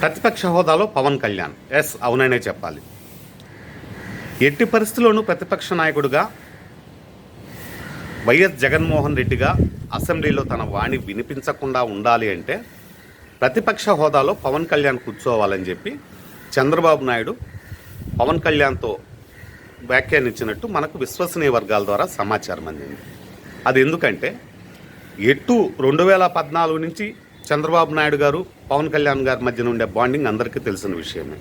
ప్రతిపక్ష హోదాలో పవన్ కళ్యాణ్. ఎస్ అవుననే చెప్పాలి. ఎట్టి పరిస్థితుల్లోనూ ప్రతిపక్ష నాయకుడుగా వైఎస్ జగన్మోహన్ రెడ్డిగా అసెంబ్లీలో తన వాణి వినిపించకుండా ఉండాలి అంటే ప్రతిపక్ష హోదాలో పవన్ కళ్యాణ్ కూర్చోవాలని చెప్పి చంద్రబాబు నాయుడు పవన్ కళ్యాణ్తో వ్యాఖ్యానించినట్టు మనకు విశ్వసనీయ వర్గాల ద్వారా సమాచారం అందింది. అది ఎందుకంటే ఎటు రెండు వేల పద్నాలుగు నుంచి చంద్రబాబు నాయుడు గారు పవన్ కళ్యాణ్ గారి మధ్యన ఉండే బాండింగ్ అందరికీ తెలిసిన విషయమే.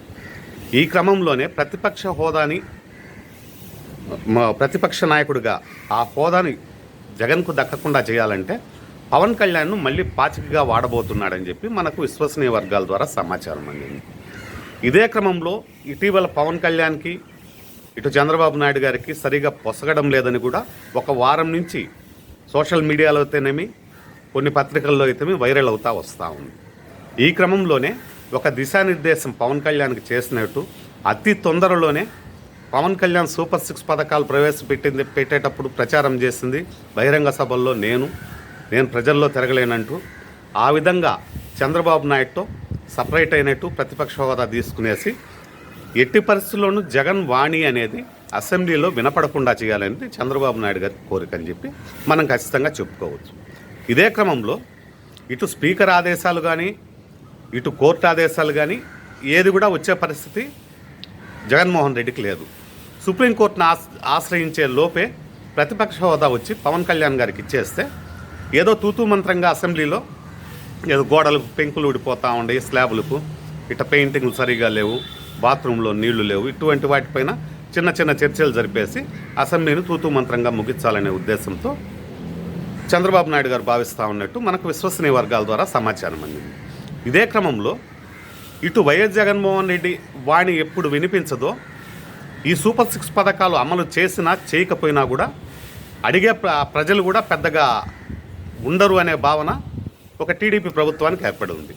ఈ క్రమంలోనే ప్రతిపక్ష హోదాని ప్రతిపక్ష నాయకుడిగా ఆ హోదాని జగన్కు దక్కకుండా చేయాలంటే పవన్ కళ్యాణ్ను మళ్ళీ పాచికగా వాడబోతున్నాడని చెప్పి మనకు విశ్వసనీయ వర్గాల ద్వారా సమాచారం అందింది. ఇదే క్రమంలో ఇటీవల పవన్ కళ్యాణ్కి ఇటు చంద్రబాబు నాయుడు గారికి సరిగా పొసగడం లేదని కూడా ఒక వారం నుంచి సోషల్ మీడియాలో అయితేనేమి కొన్ని పత్రికల్లో అయితేమి వైరల్ అవుతా వస్తూ ఉంది. ఈ క్రమంలోనే ఒక దిశానిర్దేశం పవన్ కళ్యాణ్కి చేసినట్టు అతి తొందరలోనే పవన్ కళ్యాణ్ సూపర్ సిక్స్ పథకాలు ప్రవేశపెట్టింది పెట్టేటప్పుడు ప్రచారం చేసింది బహిరంగ సభల్లో నేను నేను ప్రజల్లో తిరగలేనంటూ ఆ విధంగా చంద్రబాబు నాయుడుతో సపరేట్ అయినట్టు ప్రతిపక్ష హోదా తీసుకునేసి ఎట్టి పరిస్థితుల్లోనూ జగన్ వాణి అనేది అసెంబ్లీలో వినపడకుండా చేయాలనేది చంద్రబాబు నాయుడు గారి కోరిక అని చెప్పి మనం ఖచ్చితంగా చెప్పుకోవచ్చు. ఇదే క్రమంలో ఇటు స్పీకర్ ఆదేశాలు కానీ ఇటు కోర్టు ఆదేశాలు కానీ ఏది కూడా వచ్చే పరిస్థితి జగన్మోహన్ రెడ్డికి లేదు. సుప్రీంకోర్టును ఆశ ఆశ్రయించే లోపే ప్రతిపక్ష హోదా వచ్చి పవన్ కళ్యాణ్ గారికి ఇచ్చేస్తే ఏదో తూతూ మంత్రంగా అసెంబ్లీలో ఏదో గోడలకు పెంకులు ఊడిపోతూ ఉండే స్లాబ్లకు ఇట పెయింటింగ్లు సరిగా లేవు బాత్రూంలో నీళ్ళు లేవు ఇటువంటి వాటిపైన చిన్న చిన్న చర్చలు జరిపేసి అసెంబ్లీని తూతూ మంత్రంగా ముగించాలనే ఉద్దేశంతో చంద్రబాబు నాయుడు గారు భావిస్తూ ఉన్నట్టు మనకు విశ్వసనీయ వర్గాల ద్వారా సమాచారం అందింది. ఇదే క్రమంలో ఇటు వైఎస్ జగన్మోహన్ రెడ్డి వాణి ఎప్పుడు వినిపించదో ఈ సూపర్ సిక్స్ పథకాలు అమలు చేసినా చేయకపోయినా కూడా అడిగే ప్ర- ప్రజలు కూడా పెద్దగా ఉండరు అనే భావన ఒక టీడీపీ ప్రభుత్వానికి ఏర్పడి ఉంది.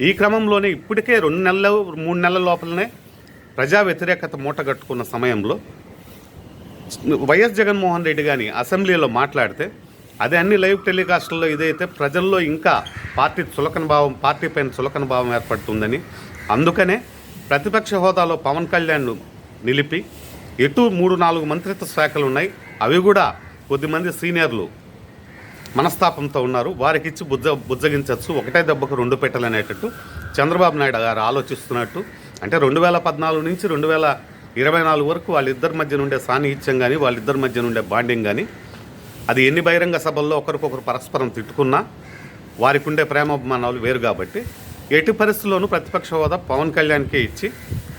ఈ క్రమంలోనే ఇప్పటికే రెండు నెలలు మూడు నెలల లోపలనే ప్రజా వ్యతిరేకత మూటగట్టుకున్న సమయంలో వైఎస్ జగన్మోహన్ రెడ్డి కానీ అసెంబ్లీలో మాట్లాడితే అదే అన్ని లైవ్ టెలికాస్టుల్లో ఇదైతే ప్రజల్లో ఇంకా పార్టీ చులకన భావం పార్టీ పైన చులకన భావం ఏర్పడుతుందని. అందుకనే ప్రతిపక్ష హోదాలో పవన్ కళ్యాణ్ను నిలిపి ఎటు మూడు నాలుగు మంత్రిత్వ శాఖలు ఉన్నాయి అవి కూడా కొద్దిమంది సీనియర్లు మనస్తాపంతో ఉన్నారు. వారికి ఇచ్చి బుజ్జ బుజ్జగించవచ్చు ఒకటే దెబ్బకు రెండు పెట్టలు అనేటట్టు చంద్రబాబు నాయుడు గారు ఆలోచిస్తున్నట్టు. అంటే రెండు వేల పద్నాలుగు నుంచి రెండు వేల ఇరవై నాలుగు వరకు వాళ్ళిద్దరి మధ్య నుండే సాన్నిహిత్యం కానీ వాళ్ళిద్దరి మధ్య నుండే బాండింగ్ కానీ అది ఎన్ని బహిరంగ సభల్లో ఒకరికొకరు పరస్పరం తిట్టుకున్నా వారికి ఉండే ప్రేమాభిమానాలు వేరు కాబట్టి ఎట్టి పరిస్థితుల్లోనూ ప్రతిపక్ష హోదా పవన్ కళ్యాణ్కే ఇచ్చి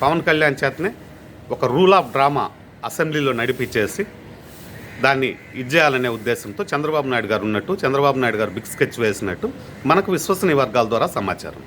పవన్ కళ్యాణ్ చేతనే ఒక రూల్ ఆఫ్ డ్రామా అసెంబ్లీలో నడిపించేసి దాన్ని ఇచ్చేయాలనే ఉద్దేశంతో చంద్రబాబు నాయుడు గారు ఉన్నట్టు చంద్రబాబు నాయుడు గారు బిగ్ స్కెచ్ వేసినట్టు మనకు విశ్వసనీయ వర్గాల ద్వారా సమాచారం.